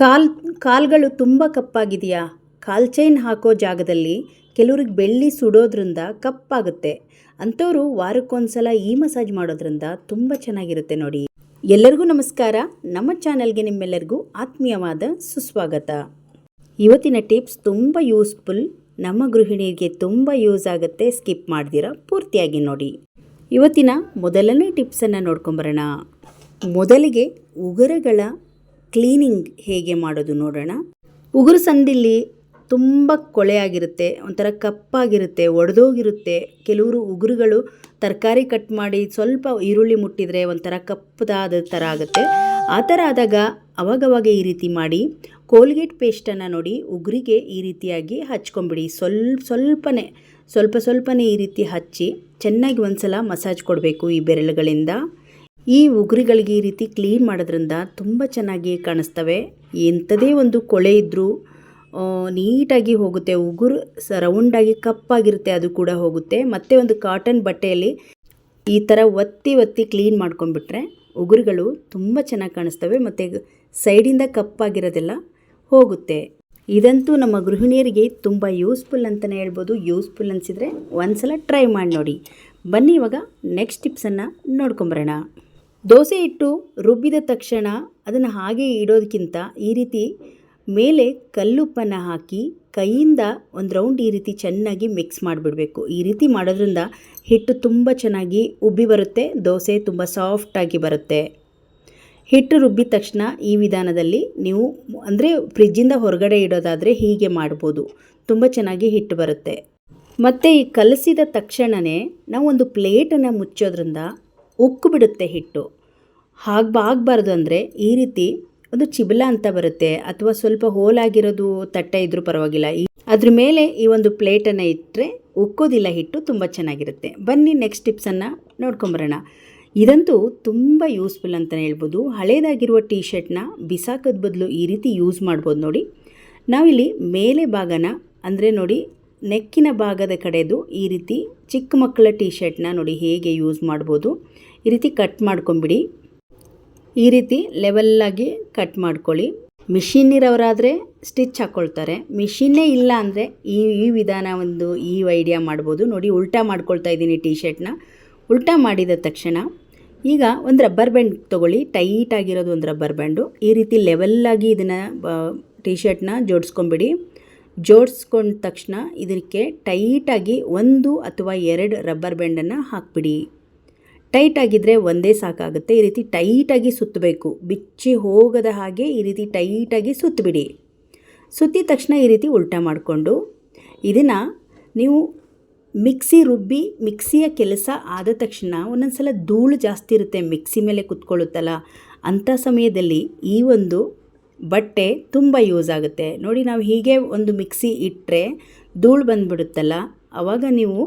ಕಾಲ್, ಕಾಲ್ಗಳು ತುಂಬ ಕಪ್ಪಾಗಿದೆಯಾ? ಕಾಲ್ ಚೈನ್ ಹಾಕೋ ಜಾಗದಲ್ಲಿ ಕೆಲವ್ರಿಗೆ ಬೆಳ್ಳಿ ಸುಡೋದ್ರಿಂದ ಕಪ್ಪಾಗುತ್ತೆ. ಅಂಥವರು ವಾರಕ್ಕೊಂದ್ಸಲ ಈ ಮಸಾಜ್ ಮಾಡೋದ್ರಿಂದ ತುಂಬ ಚೆನ್ನಾಗಿರುತ್ತೆ ನೋಡಿ. ಎಲ್ಲರಿಗೂ ನಮಸ್ಕಾರ. ನಮ್ಮ ಚಾನಲ್ಗೆ ನಿಮ್ಮೆಲ್ಲರಿಗೂ ಆತ್ಮೀಯವಾದ ಸುಸ್ವಾಗತ. ಇವತ್ತಿನ ಟಿಪ್ಸ್ ತುಂಬ ಯೂಸ್ಫುಲ್. ನಮ್ಮ ಗೃಹಿಣಿಯರಿಗೆ ತುಂಬ ಯೂಸ್ ಆಗುತ್ತೆ. ಸ್ಕಿಪ್ ಮಾಡ್ದಿರ ಪೂರ್ತಿಯಾಗಿ ನೋಡಿ. ಇವತ್ತಿನ ಮೊದಲನೇ ಟಿಪ್ಸನ್ನು ನೋಡ್ಕೊಂಬರೋಣ. ಮೊದಲಿಗೆ ಉಗುರುಗಳ ಕ್ಲೀನಿಂಗ್ ಹೇಗೆ ಮಾಡೋದು ನೋಡೋಣ. ಉಗುರು ಸಂದಿಲಿ ತುಂಬ ಕೊಳೆಯಾಗಿರುತ್ತೆ, ಒಂಥರ ಕಪ್ಪಾಗಿರುತ್ತೆ, ಒಡೆದೋಗಿರುತ್ತೆ. ಕೆಲವರು ಉಗುರುಗಳು ತರಕಾರಿ ಕಟ್ ಮಾಡಿ ಸ್ವಲ್ಪ ಈರುಳ್ಳಿ ಮುಟ್ಟಿದರೆ ಒಂಥರ ಕಪ್ಪದಾದ ಥರ ಆಗುತ್ತೆ. ಆ ಥರ ಆದಾಗ ಅವಾಗವಾಗ ಈ ರೀತಿ ಮಾಡಿ, ಕೋಲ್ಗೇಟ್ ಪೇಸ್ಟನ್ನು ನೋಡಿ ಉಗುರಿಗೆ ಈ ರೀತಿಯಾಗಿ ಹಚ್ಕೊಂಬಿಡಿ. ಸ್ವಲ್ಪ ಸ್ವಲ್ಪನೇ ಸ್ವಲ್ಪ ಸ್ವಲ್ಪನೇ ಈ ರೀತಿ ಹಚ್ಚಿ ಚೆನ್ನಾಗಿ ಒಂದು ಸಲ ಮಸಾಜ್ ಕೊಡಬೇಕು ಈ ಬೆರಳುಗಳಿಂದ. ಈ ಉಗುರಿಗಳಿಗೆ ಈ ರೀತಿ ಕ್ಲೀನ್ ಮಾಡೋದ್ರಿಂದ ತುಂಬ ಚೆನ್ನಾಗಿ ಕಾಣಿಸ್ತವೆ. ಎಂಥದೇ ಒಂದು ಕೊಳೆ ಇದ್ದರೂ ನೀಟಾಗಿ ಹೋಗುತ್ತೆ. ಉಗುರು ರೌಂಡಾಗಿ ಕಪ್ಪಾಗಿರುತ್ತೆ, ಅದು ಕೂಡ ಹೋಗುತ್ತೆ. ಮತ್ತು ಒಂದು ಕಾಟನ್ ಬಟ್ಟೆಯಲ್ಲಿ ಈ ಥರ ಒತ್ತಿ ಒತ್ತಿ ಕ್ಲೀನ್ ಮಾಡ್ಕೊಂಡ್ಬಿಟ್ರೆ ಉಗುರುಗಳು ತುಂಬ ಚೆನ್ನಾಗಿ ಕಾಣಿಸ್ತವೆ. ಮತ್ತು ಸೈಡಿಂದ ಕಪ್ಪಾಗಿರೋದೆಲ್ಲ ಹೋಗುತ್ತೆ. ಇದಂತೂ ನಮ್ಮ ಗೃಹಿಣಿಯರಿಗೆ ತುಂಬ ಯೂಸ್ಫುಲ್ ಅಂತಲೇ ಹೇಳ್ಬೋದು. ಯೂಸ್ಫುಲ್ ಅನಿಸಿದರೆ ಒಂದ್ಸಲ ಟ್ರೈ ಮಾಡಿ ನೋಡಿ. ಬನ್ನಿ ಇವಾಗ ನೆಕ್ಸ್ಟ್ ಟಿಪ್ಸನ್ನು ನೋಡ್ಕೊಂಬರೋಣ. ದೋಸೆ ಇಟ್ಟು ರುಬ್ಬಿದ ತಕ್ಷಣ ಅದನ್ನು ಹಾಗೆ ಇಡೋದಕ್ಕಿಂತ ಈ ರೀತಿ ಮೇಲೆ ಕಲ್ಲುಪ್ಪನ್ನು ಹಾಕಿ ಕೈಯಿಂದ ಒಂದು ರೌಂಡ್ ಈ ರೀತಿ ಚೆನ್ನಾಗಿ ಮಿಕ್ಸ್ ಮಾಡಿಬಿಡಬೇಕು. ಈ ರೀತಿ ಮಾಡೋದ್ರಿಂದ ಹಿಟ್ಟು ತುಂಬ ಚೆನ್ನಾಗಿ ಉಬ್ಬಿ ಬರುತ್ತೆ, ದೋಸೆ ತುಂಬ ಸಾಫ್ಟಾಗಿ ಬರುತ್ತೆ. ಹಿಟ್ಟು ರುಬ್ಬಿದ ತಕ್ಷಣ ಈ ವಿಧಾನದಲ್ಲಿ ನೀವು ಅಂದರೆ ಫ್ರಿಜ್ಜಿಂದ ಹೊರಗಡೆ ಇಡೋದಾದರೆ ಹೀಗೆ ಮಾಡ್ಬೋದು. ತುಂಬ ಚೆನ್ನಾಗಿ ಹಿಟ್ಟು ಬರುತ್ತೆ. ಮತ್ತು ಈ ಕಲಸಿದ ತಕ್ಷಣವೇ ನಾವು ಒಂದು ಪ್ಲೇಟನ್ನು ಮುಚ್ಚೋದ್ರಿಂದ ಉಕ್ಕು ಬಿಡುತ್ತೆ ಹಿಟ್ಟು. ಹಾಗೆ ಆಗಬಾರ್ದು ಅಂದರೆ ಈ ರೀತಿ ಒಂದು ಚಿಬಲ ಅಂತ ಬರುತ್ತೆ ಅಥವಾ ಸ್ವಲ್ಪ ಹೋಲಾಗಿರೋದು ತಟ್ಟೆ ಇದ್ದರೂ ಪರವಾಗಿಲ್ಲ. ಅದ್ರ ಮೇಲೆ ಈ ಒಂದು ಪ್ಲೇಟನ್ನು ಇಟ್ಟರೆ ಉಕ್ಕೋದಿಲ್ಲ ಹಿಟ್ಟು ತುಂಬ ಚೆನ್ನಾಗಿರುತ್ತೆ. ಬನ್ನಿ ನೆಕ್ಸ್ಟ್ ಟಿಪ್ಸನ್ನು ನೋಡ್ಕೊಂಬರೋಣ. ಇದಂತೂ ತುಂಬ ಯೂಸ್ಫುಲ್ ಅಂತಲೇ ಹೇಳ್ಬೋದು. ಹಳೇದಾಗಿರುವ ಟೀ ಶರ್ಟ್ನ ಬಿಸಾಕೋದ ಬದಲು ಈ ರೀತಿ ಯೂಸ್ ಮಾಡ್ಬೋದು ನೋಡಿ. ನಾವಿಲ್ಲಿ ಮೇಲೆ ಭಾಗನ ಅಂದರೆ ನೋಡಿ ನೆಕ್ಕಿನ ಭಾಗದ ಕಡೆದು ಈ ರೀತಿ ಚಿಕ್ಕ ಮಕ್ಕಳ ಟೀ ಶರ್ಟ್ನ ನೋಡಿ ಹೇಗೆ ಯೂಸ್ ಮಾಡ್ಬೋದು. ಈ ರೀತಿ ಕಟ್ ಮಾಡ್ಕೊಂಬಿಡಿ ಈ ರೀತಿ ಲೆವೆಲ್ಲಾಗಿ ಕಟ್ ಮಾಡ್ಕೊಳ್ಳಿ. ಮಿಷಿನ್ ಇರೋರಾದರೆ ಸ್ಟಿಚ್ ಹಾಕ್ಕೊಳ್ತಾರೆ ಮಿಷಿನ್ನೇ ಇಲ್ಲ ಅಂದರೆ ಈ ಈ ವಿಧಾನ ಒಂದು, ಈ ಐಡಿಯಾ ಮಾಡ್ಬೋದು. ನೋಡಿ, ಉಲ್ಟಾ ಮಾಡ್ಕೊಳ್ತಾ ಇದ್ದೀನಿ ಟೀ ಶರ್ಟ್ನ ಉಲ್ಟಾ ಮಾಡಿದ ತಕ್ಷಣ ಈಗ ಒಂದು ರಬ್ಬರ್ ಬ್ಯಾಂಡ್ ತೊಗೊಳ್ಳಿ. ಟೈಟ್ ಆಗಿರೋದು ಒಂದು ರಬ್ಬರ್ ಬ್ಯಾಂಡು ಈ ರೀತಿ ಲೆವೆಲ್ಲಾಗಿ ಇದನ್ನು ಟೀ ಶರ್ಟ್ನ ಜೋಡಿಸ್ಕೊಂಬಿಡಿ ಜೋಡಿಸ್ಕೊಂಡ ತಕ್ಷಣ ಇದಕ್ಕೆ ಟೈಟಾಗಿ ಒಂದು ಅಥವಾ ಎರಡು ರಬ್ಬರ್ ಬ್ಯಾಂಡನ್ನು ಹಾಕ್ಬಿಡಿ. ಟೈಟ್ ಆಗಿದ್ದರೆ ಒಂದೇ ಸಾಕಾಗುತ್ತೆ. ಈ ರೀತಿ ಟೈಟಾಗಿ ಸುತ್ತಬೇಕು. ಬಿಚ್ಚಿ ಹೋಗದ ಹಾಗೆ ಈ ರೀತಿ ಟೈಟಾಗಿ ಸುತ್ತಬಿಡಿ. ಸುತ್ತಿದ ತಕ್ಷಣ ಈ ರೀತಿ ಉಲ್ಟಾ ಮಾಡಿಕೊಂಡು ಇದನ್ನು ನೀವು ಮಿಕ್ಸಿ ರುಬ್ಬಿ ಮಿಕ್ಸಿಯ ಕೆಲಸ ಆದ ತಕ್ಷಣ ಒಂದೊಂದು ಸಲ ಧೂಳು ಜಾಸ್ತಿ ಇರುತ್ತೆ. ಮಿಕ್ಸಿ ಮೇಲೆ ಕುತ್ಕೊಳ್ಳುತ್ತಲ್ಲ. ಅಂಥ ಸಮಯದಲ್ಲಿ ಈ ಒಂದು ಬಟ್ಟೆ ತುಂಬ ಯೂಸ್ ಆಗುತ್ತೆ. ನೋಡಿ, ನಾವು ಹೀಗೆ ಒಂದು ಮಿಕ್ಸಿ ಇಟ್ಟರೆ ಧೂಳು ಬಂದುಬಿಡುತ್ತಲ್ಲ. ಆವಾಗ ನೀವು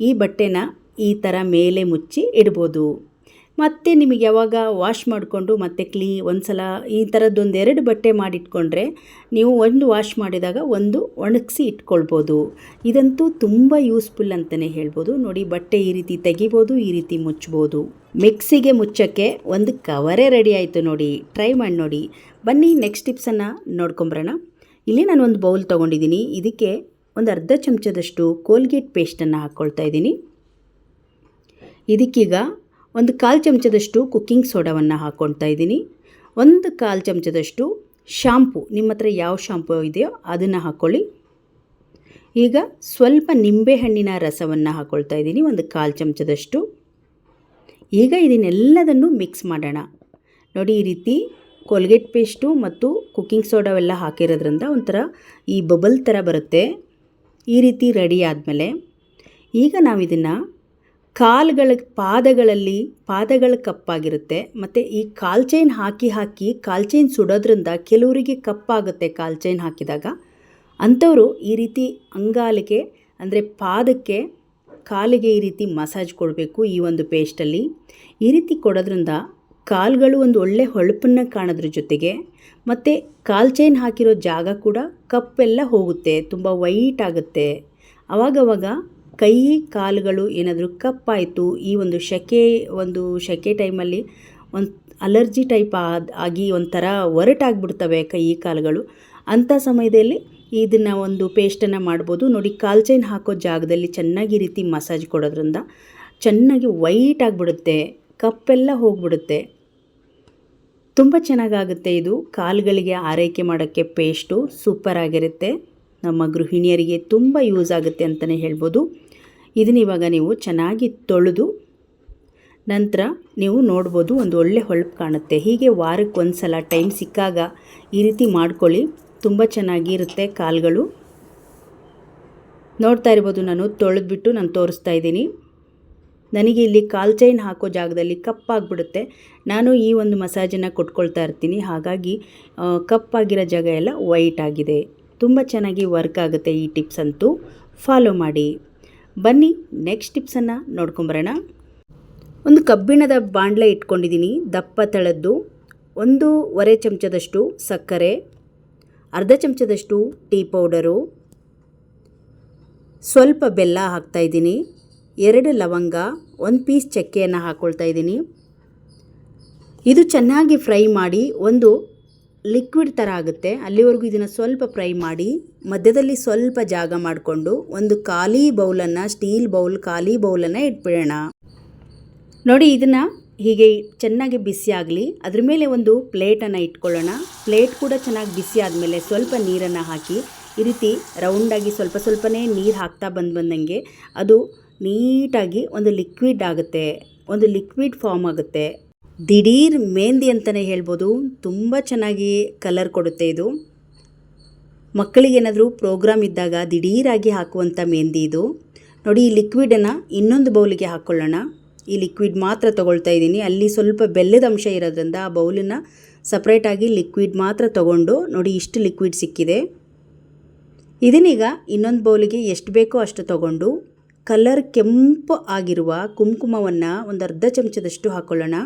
ಈ ಬಟ್ಟೆನ ಈ ಥರ ಮೇಲೆ ಮುಚ್ಚಿ ಇಡ್ಬೋದು. ಮತ್ತೆ ನಿಮಗೆ ಯಾವಾಗ ವಾಶ್ ಮಾಡಿಕೊಂಡು ಮತ್ತೆ ಕ್ಲೀ ಒಂದು ಸಲ ಈ ಥರದ್ದೊಂದು ಎರಡು ಬಟ್ಟೆ ಮಾಡಿಟ್ಕೊಂಡ್ರೆ ನೀವು ಒಂದು ವಾಶ್ ಮಾಡಿದಾಗ ಒಂದು ಒಣಗಿಸಿ ಇಟ್ಕೊಳ್ಬೋದು. ಇದಂತೂ ತುಂಬ ಯೂಸ್ಫುಲ್ ಅಂತಲೇ ಹೇಳ್ಬೋದು. ನೋಡಿ ಬಟ್ಟೆ ಈ ರೀತಿ ತೆಗಿಬೋದು, ಈ ರೀತಿ ಮುಚ್ಬೋದು. ಮಿಕ್ಸಿಗೆ ಮುಚ್ಚೋಕ್ಕೆ ಒಂದು ಕವರೇ ರೆಡಿ ಆಯಿತು ನೋಡಿ. ಟ್ರೈ ಮಾಡಿ ನೋಡಿ. ಬನ್ನಿ ನೆಕ್ಸ್ಟ್ ಟಿಪ್ಸನ್ನು ನೋಡ್ಕೊಂಬರೋಣ. ಇಲ್ಲಿ ನಾನು ಒಂದು ಬೌಲ್ ತೊಗೊಂಡಿದ್ದೀನಿ. ಇದಕ್ಕೆ ಒಂದು ಅರ್ಧ ಚಮಚದಷ್ಟು ಕೋಲ್ಗೇಟ್ ಪೇಸ್ಟನ್ನು ಹಾಕ್ಕೊಳ್ತಾ ಇದ್ದೀನಿ. ಇದಕ್ಕೀಗ ಒಂದು ಕಾಲು ಚಮಚದಷ್ಟು ಕುಕ್ಕಿಂಗ್ ಸೋಡಾವನ್ನು ಹಾಕ್ಕೊಳ್ತಾ ಇದ್ದೀನಿ. ಒಂದು ಕಾಲು ಚಮಚದಷ್ಟು ಶಾಂಪು, ನಿಮ್ಮ ಹತ್ರ ಯಾವ ಶಾಂಪು ಇದೆಯೋ ಅದನ್ನು ಹಾಕ್ಕೊಳ್ಳಿ ಈಗ ಸ್ವಲ್ಪ ನಿಂಬೆಹಣ್ಣಿನ ರಸವನ್ನು ಹಾಕ್ಕೊಳ್ತಾ ಇದ್ದೀನಿ, ಒಂದು ಕಾಲು ಚಮಚದಷ್ಟು. ಈಗ ಇದನ್ನೆಲ್ಲದನ್ನು ಮಿಕ್ಸ್ ಮಾಡೋಣ. ನೋಡಿ, ಈ ರೀತಿ ಕೋಲ್ಗೇಟ್ ಪೇಸ್ಟು ಮತ್ತು ಕುಕ್ಕಿಂಗ್ ಸೋಡಾವೆಲ್ಲ ಹಾಕಿರೋದ್ರಿಂದ ಒಂಥರ ಈ ಬಬಲ್ ಥರ ಬರುತ್ತೆ. ಈ ರೀತಿ ರೆಡಿ ಆದಮೇಲೆ ಈಗ ನಾವು ಇದನ್ನು ಕಾಲುಗಳ ಪಾದಗಳಲ್ಲಿ, ಪಾದಗಳ ಕಪ್ಪಾಗಿರುತ್ತೆ. ಮತ್ತು ಈ ಕಾಲ್ ಚೈನ್ ಹಾಕಿ ಹಾಕಿ, ಕಾಲ್ ಚೈನ್ ಸುಡೋದ್ರಿಂದ ಕೆಲವರಿಗೆ ಕಪ್ಪಾಗುತ್ತೆ ಕಾಲ್ ಚೈನ್ ಹಾಕಿದಾಗ. ಅಂಥವರು ಈ ರೀತಿ ಅಂಗಾಲಿಗೆ, ಅಂದರೆ ಪಾದಕ್ಕೆ ಕಾಲಿಗೆ ಈ ರೀತಿ ಮಸಾಜ್ ಕೊಡಬೇಕು ಈ ಒಂದು ಪೇಸ್ಟಲ್ಲಿ. ಈ ರೀತಿ ಕೊಡೋದ್ರಿಂದ ಕಾಲುಗಳು ಒಂದು ಒಳ್ಳೆ ಹೊಳಪನ್ನು ಕಾಣೋದ್ರ ಜೊತೆಗೆ, ಮತ್ತು ಕಾಲ್ ಚೈನ್ ಹಾಕಿರೋ ಜಾಗ ಕೂಡ ಕಪ್ಪೆಲ್ಲ ಹೋಗುತ್ತೆ, ತುಂಬ ವೈಟ್ ಆಗುತ್ತೆ. ಅವಾಗವಾಗ ಕೈ ಕಾಲುಗಳು ಏನಾದರೂ ಕಪ್ಪಾಯಿತು, ಈ ಒಂದು ಸೆಕೆ ಒಂದು ಸೆಕೆ ಟೈಮಲ್ಲಿ ಒಂದು ಅಲರ್ಜಿ ಟೈಪ್ ಆದ, ಆಗಿ ಒಂಥರ ಒರಟಾಗ್ಬಿಡ್ತವೆ ಕೈ ಕಾಲುಗಳು. ಅಂಥ ಸಮಯದಲ್ಲಿ ಇದನ್ನು ಒಂದು ಪೇಸ್ಟನ್ನು ಮಾಡ್ಬೋದು. ನೋಡಿ, ಕಾಲ್ ಚೈನ್ ಹಾಕೋ ಜಾಗದಲ್ಲಿ ಚೆನ್ನಾಗಿ ರೀತಿ ಮಸಾಜ್ ಕೊಡೋದ್ರಿಂದ ಚೆನ್ನಾಗಿ ವೈಟ್ ಆಗಿಬಿಡುತ್ತೆ, ಕಪ್ಪೆಲ್ಲ ಹೋಗ್ಬಿಡುತ್ತೆ. ತುಂಬ ಚೆನ್ನಾಗಾಗುತ್ತೆ ಇದು. ಕಾಲುಗಳಿಗೆ ಆರೈಕೆ ಮಾಡೋಕ್ಕೆ ಪೇಸ್ಟು ಸೂಪರ್ ಆಗಿರುತ್ತೆ ನಮ್ಮ ಗೃಹಿಣಿಯರಿಗೆ ತುಂಬ ಯೂಸ್ ಆಗುತ್ತೆ ಅಂತಲೇ ಹೇಳ್ಬೋದು. ಇದನ್ನ ಇವಾಗ ನೀವು ಚೆನ್ನಾಗಿ ತೊಳೆದು ನಂತರ ನೀವು ನೋಡ್ಬೋದು ಒಂದು ಒಳ್ಳೆ ಹೊಳಪು ಕಾಣುತ್ತೆ. ಹೀಗೆ ವಾರಕ್ಕೆ ಒಂದು ಸಲ ಟೈಮ್ ಸಿಕ್ಕಾಗ ಈ ರೀತಿ ಮಾಡ್ಕೊಳ್ಳಿ. ತುಂಬ ಚೆನ್ನಾಗಿರುತ್ತೆ ಕಾಲುಗಳು. ನೋಡ್ತಾ ಇರ್ಬೋದು, ನಾನು ತೊಳೆದ್ಬಿಟ್ಟು ನಾನು ತೋರಿಸ್ತಾ ಇದ್ದೀನಿ. ನನಗೆ ಇಲ್ಲಿ ಕಾಲ್ ಚೈನ್ ಹಾಕೋ ಜಾಗದಲ್ಲಿ ಕಪ್ಪಾಗ್ಬಿಡುತ್ತೆ ನಾನು ಈ ಒಂದು ಮಸಾಜನ್ನು ಕೊಟ್ಕೊಳ್ತಾ ಇರ್ತೀನಿ. ಹಾಗಾಗಿ ಕಪ್ಪಾಗಿರೋ ಜಾಗ ಎಲ್ಲ ವೈಟ್ ಆಗಿದೆ. ತುಂಬ ಚೆನ್ನಾಗಿ ವರ್ಕ್ ಆಗುತ್ತೆ ಈ ಟಿಪ್ಸ್ ಅಂತೂ. ಫಾಲೋ ಮಾಡಿ. ಬನ್ನಿ ನೆಕ್ಸ್ಟ್ ಟಿಪ್ಸನ್ನು ನೋಡ್ಕೊಂಬರೋಣ ಒಂದು ಕಬ್ಬಿಣದ ಬಾಣಲೆ ಇಟ್ಕೊಂಡಿದ್ದೀನಿ ದಪ್ಪ ತಳದ್ದು ಒಂದೂವರೆ ಚಮಚದಷ್ಟು ಸಕ್ಕರೆ, ಅರ್ಧ ಚಮಚದಷ್ಟು ಟೀ ಪೌಡರು, ಸ್ವಲ್ಪ ಬೆಲ್ಲ ಹಾಕ್ತಾಯಿದ್ದೀನಿ ಎರಡು ಲವಂಗ, ಒಂದು ಪೀಸ್ ಚಕ್ಕೆಯನ್ನು ಹಾಕ್ಕೊಳ್ತಾ ಇದ್ದೀನಿ. ಇದು ಚೆನ್ನಾಗಿ ಫ್ರೈ ಮಾಡಿ ಒಂದು ಲಿಕ್ವಿಡ್ ಥರ ಆಗುತ್ತೆ. ಅಲ್ಲಿವರೆಗೂ ಇದನ್ನು ಸ್ವಲ್ಪ ಫ್ರೈ ಮಾಡಿ, ಮಧ್ಯದಲ್ಲಿ ಸ್ವಲ್ಪ ಜಾಗ ಮಾಡಿಕೊಂಡು ಒಂದು ಖಾಲಿ ಬೌಲನ್ನು ಸ್ಟೀಲ್ ಬೌಲ್ ಖಾಲಿ ಬೌಲನ್ನು ಇಟ್ಬಿಡೋಣ. ನೋಡಿ ಇದನ್ನು ಹೀಗೆ ಚೆನ್ನಾಗಿ ಬಿಸಿ ಆಗಲಿ, ಅದ್ರ ಮೇಲೆ ಒಂದು ಪ್ಲೇಟನ್ನು ಇಟ್ಕೊಳ್ಳೋಣ. ಪ್ಲೇಟ್ ಕೂಡ ಚೆನ್ನಾಗಿ ಬಿಸಿ ಆದಮೇಲೆ ಸ್ವಲ್ಪ ನೀರನ್ನು ಹಾಕಿ, ಈ ರೀತಿ ರೌಂಡಾಗಿ ಸ್ವಲ್ಪ ಸ್ವಲ್ಪನೇ ನೀರು ಹಾಕ್ತಾ ಬಂದು ಬಂದಂಗೆ ಅದು ನೀಟಾಗಿ ಒಂದು ಲಿಕ್ವಿಡ್ ಆಗುತ್ತೆ. ಒಂದು ಲಿಕ್ವಿಡ್ ಫಾರ್ಮ್ ಆಗುತ್ತೆ. ದಿಢೀರ್ ಮೆಹಂದಿ ಅಂತಲೇ ಹೇಳ್ಬೋದು. ತುಂಬ ಚೆನ್ನಾಗಿ ಕಲರ್ ಕೊಡುತ್ತೆ ಇದು. ಮಕ್ಕಳಿಗೇನಾದರೂ ಪ್ರೋಗ್ರಾಮ್ ಇದ್ದಾಗ ದಿಢೀರಾಗಿ ಹಾಕುವಂಥ ಮೆಹಂದಿ ಇದು. ನೋಡಿ, ಈ ಲಿಕ್ವಿಡನ್ನು ಇನ್ನೊಂದು ಬೌಲಿಗೆ ಹಾಕ್ಕೊಳ್ಳೋಣ ಈ ಲಿಕ್ವಿಡ್ ಮಾತ್ರ ತೊಗೊಳ್ತಾ ಇದ್ದೀನಿ. ಅಲ್ಲಿ ಸ್ವಲ್ಪ ಬೆಲ್ಲದ ಅಂಶ ಇರೋದ್ರಿಂದ ಆ ಬೌಲನ್ನು ಸಪ್ರೇಟಾಗಿ ಲಿಕ್ವಿಡ್ ಮಾತ್ರ ತೊಗೊಂಡು ನೋಡಿ, ಇಷ್ಟು ಲಿಕ್ವಿಡ್ ಸಿಕ್ಕಿದೆ. ಇದನ್ನೀಗ ಇನ್ನೊಂದು ಬೌಲಿಗೆ ಎಷ್ಟು ಬೇಕೋ ಅಷ್ಟು ತೊಗೊಂಡು ಕಲರ್ ಕೆಂಪು ಆಗಿರುವ ಕುಂಕುಮವನ್ನು ಒಂದು ಅರ್ಧ ಚಮಚದಷ್ಟು ಹಾಕ್ಕೊಳ್ಳೋಣ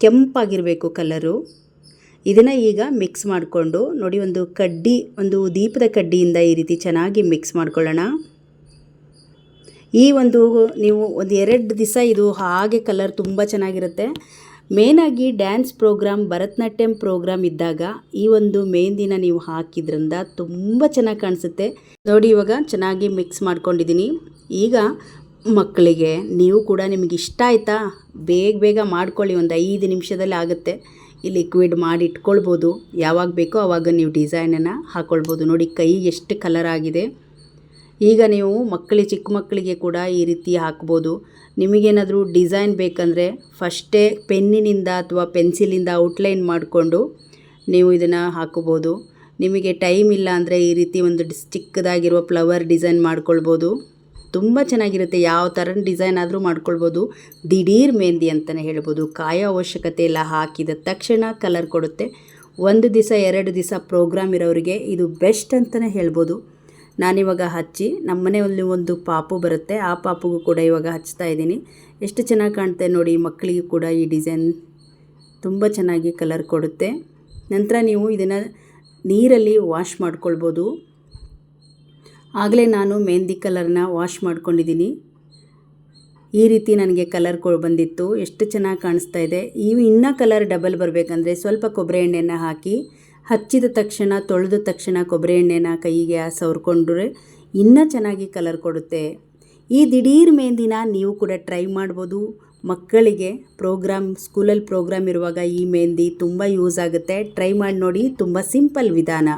ಕೆಂಪಾಗಿರಬೇಕು ಕಲರು ಇದನ್ನು ಈಗ ಮಿಕ್ಸ್ ಮಾಡಿಕೊಂಡು ನೋಡಿ ಒಂದು ಕಡ್ಡಿ, ಒಂದು ದೀಪದ ಕಡ್ಡಿಯಿಂದ ಈ ರೀತಿ ಚೆನ್ನಾಗಿ ಮಿಕ್ಸ್ ಮಾಡ್ಕೊಳ್ಳೋಣ. ಈ ಒಂದು ನೀವು ಒಂದು ಎರಡು ದಿವಸ ಇದು ಹಾಗೆ ಕಲರ್ ತುಂಬ ಚೆನ್ನಾಗಿರುತ್ತೆ. ಮೇನಾಗಿ ಡ್ಯಾನ್ಸ್ ಪ್ರೋಗ್ರಾಮ್ ಭರತನಾಟ್ಯಂ ಪ್ರೋಗ್ರಾಮ್ ಇದ್ದಾಗ ಈ ಒಂದು ಮೆಹಂದಿನ ನೀವು ಹಾಕಿದ್ರಿಂದ ತುಂಬ ಚೆನ್ನಾಗಿ ಕಾಣಿಸುತ್ತೆ. ನೋಡಿ ಇವಾಗ ಚೆನ್ನಾಗಿ ಮಿಕ್ಸ್ ಮಾಡ್ಕೊಂಡಿದ್ದೀನಿ. ಈಗ ಮಕ್ಕಳಿಗೆ ನೀವು ಕೂಡ ನಿಮಗೆ ಇಷ್ಟ ಆಯಿತಾ? ಬೇಗ ಬೇಗ ಮಾಡ್ಕೊಳ್ಳಿ, ಒಂದು ಐದು ನಿಮಿಷದಲ್ಲಿ ಆಗುತ್ತೆ. ಈ ಲಿಕ್ವಿಡ್ ಮಾಡಿ ಇಟ್ಕೊಳ್ಬೋದು. ಯಾವಾಗ ಬೇಕೋ ಆವಾಗ ನೀವು ಡಿಸೈನನ್ನು ಹಾಕ್ಕೊಳ್ಬೋದು ನೋಡಿ, ಕೈ ಎಷ್ಟು ಕಲರ್ ಆಗಿದೆ. ಈಗ ನೀವು ಮಕ್ಕಳಿಗೆ ಚಿಕ್ಕ ಮಕ್ಕಳಿಗೆ ಕೂಡ ಈ ರೀತಿ ಹಾಕ್ಬೋದು. ನಿಮಗೇನಾದರೂ ಡಿಸೈನ್ ಬೇಕಂದರೆ ಫಸ್ಟೇ ಪೆನ್ನಿನಿಂದ ಅಥವಾ ಪೆನ್ಸಿಲಿಂದ ಔಟ್ಲೈನ್ ಮಾಡಿಕೊಂಡು ನೀವು ಇದನ್ನು ಹಾಕೋಬೋದು. ನಿಮಗೆ ಟೈಮ್ ಇಲ್ಲ ಅಂದರೆ ಈ ರೀತಿ ಒಂದು ಚಿಕ್ಕದಾಗಿರುವ ಫ್ಲವರ್ ಡಿಸೈನ್ ಮಾಡ್ಕೊಳ್ಬೋದು. ತುಂಬ ಚೆನ್ನಾಗಿರುತ್ತೆ. ಯಾವ ಥರ ಡಿಸೈನ್ ಆದರೂ ಮಾಡ್ಕೊಳ್ಬೋದು. ದಿಢೀರ್ ಮೆಹಂದಿ ಅಂತಲೇ ಹೇಳ್ಬೋದು. ಕಾಯ ಅವಶ್ಯಕತೆ ಇಲ್ಲ ಹಾಕಿದ ತಕ್ಷಣ ಕಲರ್ ಕೊಡುತ್ತೆ. ಒಂದು ದಿವಸ ಎರಡು ದಿವಸ ಪ್ರೋಗ್ರಾಮ್ ಇರೋರಿಗೆ ಇದು ಬೆಸ್ಟ್ ಅಂತಲೇ ಹೇಳ್ಬೋದು. ನಾನಿವಾಗ ಹಚ್ಚಿ ನಮ್ಮ ಮನೆಯಲ್ಲಿ ಒಂದು ಪಾಪು ಬರುತ್ತೆ. ಆ ಪಾಪುಗೂ ಕೂಡ ಇವಾಗ ಹಚ್ತಾ ಇದ್ದೀನಿ. ಎಷ್ಟು ಚೆನ್ನಾಗಿ ಕಾಣುತ್ತೆ ನೋಡಿ, ಮಕ್ಕಳಿಗೂ ಕೂಡ ಈ ಡಿಸೈನ್ ತುಂಬ ಚೆನ್ನಾಗಿ ಕಲರ್ ಕೊಡುತ್ತೆ. ನಂತರ ನೀವು ಇದನ್ನು ನೀರಲ್ಲಿ ವಾಶ್ ಮಾಡ್ಕೊಳ್ಬೋದು. ಆಗಲೇ ನಾನು ಮೆಹಂದಿ ಕಲರ್ನ ವಾಶ್ ಮಾಡ್ಕೊಂಡಿದ್ದೀನಿ. ಈ ರೀತಿ ನನಗೆ ಕಲರ್ ಕೊ ಬಂದಿತ್ತು. ಎಷ್ಟು ಚೆನ್ನಾಗಿ ಕಾಣಿಸ್ತಾ ಇದೆ. ಈ ಇನ್ನೂ ಕಲರ್ ಡಬಲ್ ಬರಬೇಕಂದ್ರೆ ಸ್ವಲ್ಪ ಕೊಬ್ಬರಿ ಎಣ್ಣೆನ ಹಾಕಿ, ಹಚ್ಚಿದ ತಕ್ಷಣ, ತೊಳೆದ ತಕ್ಷಣ ಕೊಬ್ಬರಿ ಎಣ್ಣೆನ ಕೈಗೆ ಸವರ್ಕೊಂಡ್ರೆ ಇನ್ನೂ ಚೆನ್ನಾಗಿ ಕಲರ್ ಕೊಡುತ್ತೆ. ಈ ದಿಢೀರ್ ಮೆಹಂದಿನ ನೀವು ಕೂಡ ಟ್ರೈ ಮಾಡ್ಬೋದು. ಮಕ್ಕಳಿಗೆ ಪ್ರೋಗ್ರಾಮ್, ಸ್ಕೂಲಲ್ಲಿ ಪ್ರೋಗ್ರಾಮ್ ಇರುವಾಗ ಈ ಮೆಹಂದಿ ತುಂಬ ಯೂಸ್ ಆಗುತ್ತೆ. ಟ್ರೈ ಮಾಡಿ ನೋಡಿ, ತುಂಬ ಸಿಂಪಲ್ ವಿಧಾನ.